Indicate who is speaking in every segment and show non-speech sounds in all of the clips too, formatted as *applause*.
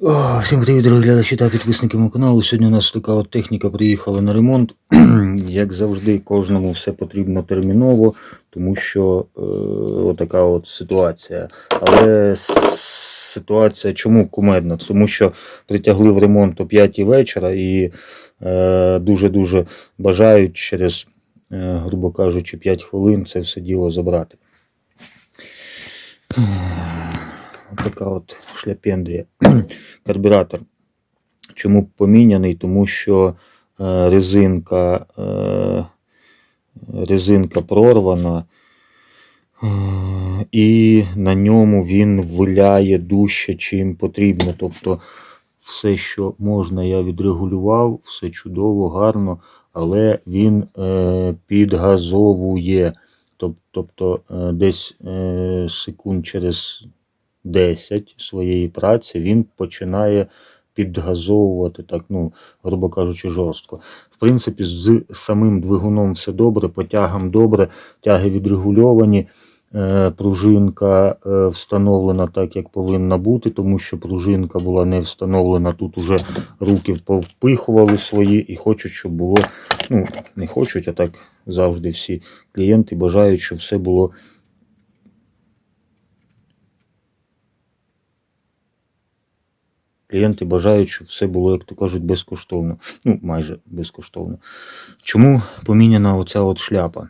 Speaker 1: О, Всім привіт, дорогі глядачі та підписники мого каналу. Сьогодні у нас така от техніка приїхала на ремонт. *clears throat* Як завжди, кожному все потрібно терміново, тому що е, отака от ситуація. Але ситуація чому кумедна? Тому що притягли в ремонт о 5 вечора і е, дуже-дуже бажають через, е, грубо кажучи, 5 хвилин це все діло забрати. Така от шляпендрія. *clears throat* Карбюратор. Чому поміняний? Тому що е, резинка, е, резинка прорвана, е, і на ньому він виляє дужче, чим потрібно. Тобто все, що можна, я відрегулював, все чудово, гарно, але він підгазовує. Тоб- Тобто десь секунд через 10 своєї праці він починає підгазовувати так, ну, грубо кажучи, жорстко. В принципі, з самим двигуном все добре, по тягам добре, тяги відрегульовані. е, Пружинка е, встановлена так, як повинна бути, тому що пружинка була не встановлена. Тут уже руки повпихували свої і хочуть, щоб було. Ну, не хочуть, а так завжди всі клієнти бажають, щоб все було Клієнти бажають, щоб все було, як то кажуть, безкоштовно. Ну, майже безкоштовно. Чому поміняна оця от шляпа?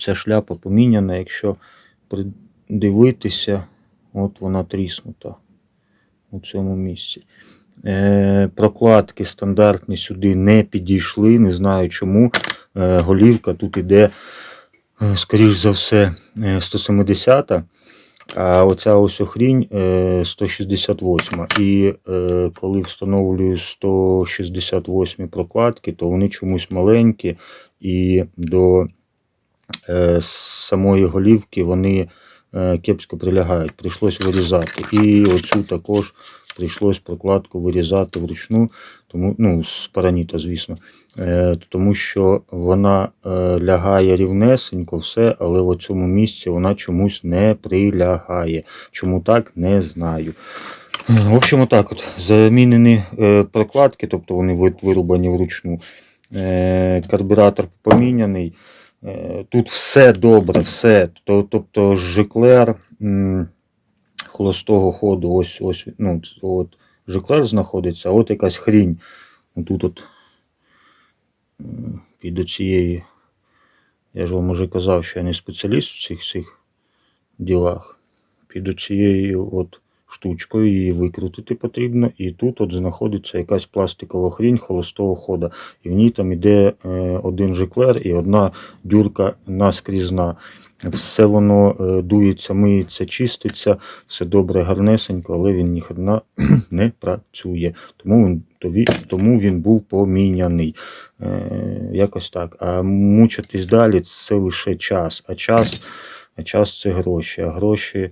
Speaker 1: Ця шляпа поміняна, якщо придивитися, от вона тріснута у цьому місці. Е, прокладки стандартні сюди не підійшли, не знаю чому. Е, голівка тут іде, е, скоріш за все, е, 170 а оця ось охрінь е, 168. І е, коли встановлюю 168 прокладки, то вони чомусь маленькі, і до е, самої голівки вони е, кепсько прилягають. Прийшлось вирізати. І оцю також прийшлось прокладку вирізати вручну, тому, ну, з параніта, звісно. Е, тому що вона е, лягає рівнесенько, все, але в цьому місці вона чомусь не прилягає. Чому так, не знаю. В общем, отак от. Замінені е, прокладки, тобто вони вирубані вручну. Е, карбюратор поміняний. Е, тут все добре, все. Тобто жиклер холостого ходу, ось ось ну, от жиклер знаходиться, а от якась хрінь. Тут от під оцією. Я ж вам уже казав, що я не спеціаліст в цих всіх ділах. Під оцією от штучкою її викрутити потрібно. І тут от знаходиться якась пластикова хрінь холостого хода. І в ній там іде е, один жиклер і одна дюрка наскрізна. Все воно е, дується, миється, чиститься, все добре, гарнесенько, але він ніхрена *clears throat* не працює. Тому він, тому він був поміняний. Е, якось так. А мучитись далі це лише час. А час, а час це гроші. А гроші,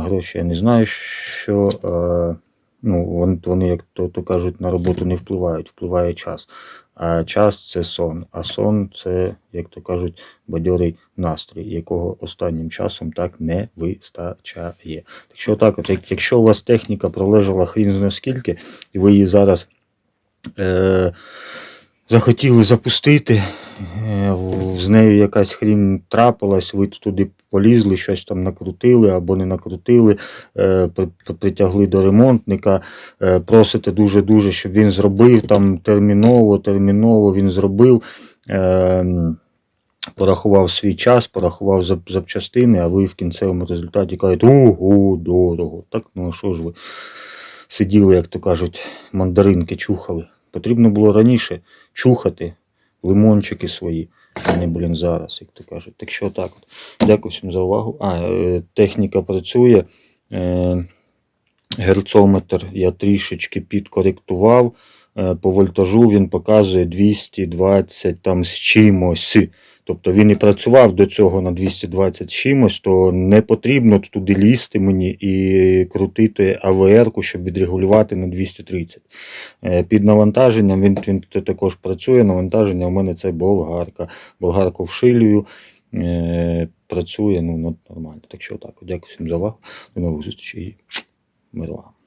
Speaker 1: гроші я не знаю, що. Е, ну, вони, вони, як то, то кажуть, на роботу не впливають, впливає час. А час це сон. А сон це, як то кажуть, бадьорий настрій, якого останнім часом так не вистачає. Так що так, от, як- якщо у вас техніка пролежала хрін зна скільки, і ви її зараз е, захотіли запустити, е, з нею якась хрінь трапилась, ви туди полізли, щось там накрутили або не накрутили, е, при- при- притягли до ремонтника, е, просите дуже-дуже, щоб він зробив там терміново, терміново він зробив. Порахував свій час, порахував запчастини, а ви в кінцевому результаті кажете, ого, дорого. Так, ну а що ж ви сиділи, як то кажуть, мандаринки чухали. Потрібно було раніше чухати лимончики свої, а не, блін, зараз, як то кажуть. Так що так от. Дякую всім за увагу. А, е, техніка працює. Е, герцометр я трішечки підкоректував. Е, По вольтажу він показує 220 там з чимось. Тобто він і працював до цього на 220 з чимось, то не потрібно туди лізти мені і крутити АВР-ку, щоб відрегулювати на 230. Е, Під навантаженням він, він також працює. Навантаження у мене це болгарка. Болгарку вшилюю. Е, працює ну, нормально. Так що так, дякую всім за увагу. До нових зустрічей. Мирла.